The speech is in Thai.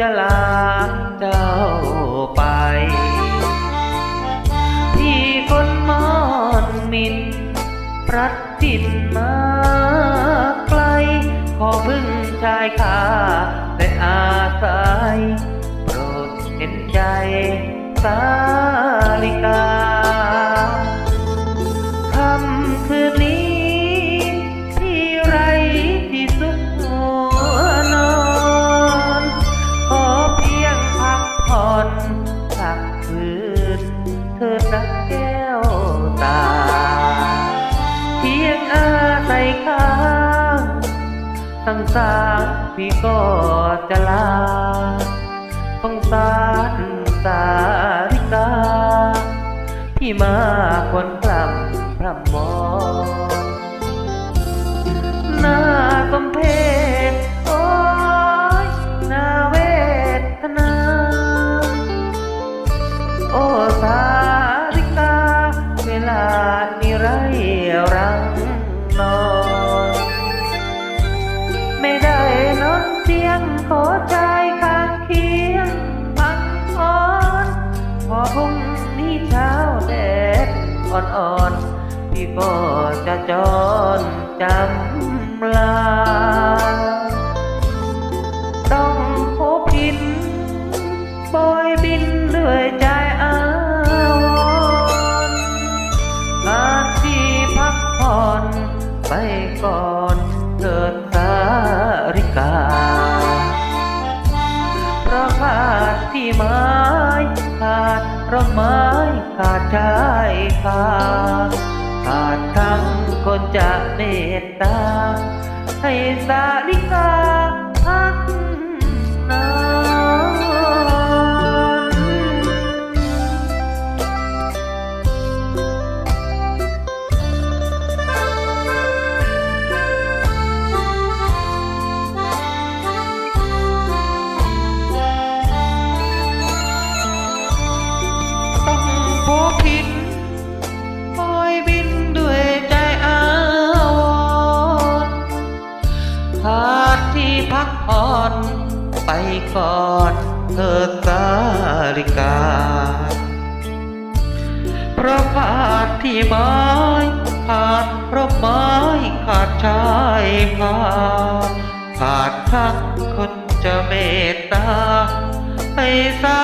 จะลาเจ้าไป ที่คนมอนมินพรัดถิ่นมาไกล ขอพึ่งชายคาแต่อาศัยโปรดเห็นใจสาลิกาคำคืนนี้ สังสารพี่ก็จะลาสงสารสาริกาพี่มาคนกลำพร่ำมองหน้าสมเพชโอ้ยหน้าเวทนา โอ้สาริกา เวลานี้ไรรังนอน ก็จะจรจำลา ต้องพบผิดบอยบินด้วยใจอาวรณ์กาที่พักผ่อนไปก่อนเถิดสาริกา เพราะขาดที่ไม้ขาดร่มไม้ขาดชายคา ขาดทั้งคนจะเมตตา ให้สาลิกา ไปก่อนเธอสาริกา เพราะขาดที่ไม้ขาดเพราะไม้ขาดชายผ้าขาดทักคนจะเมตตาให้สา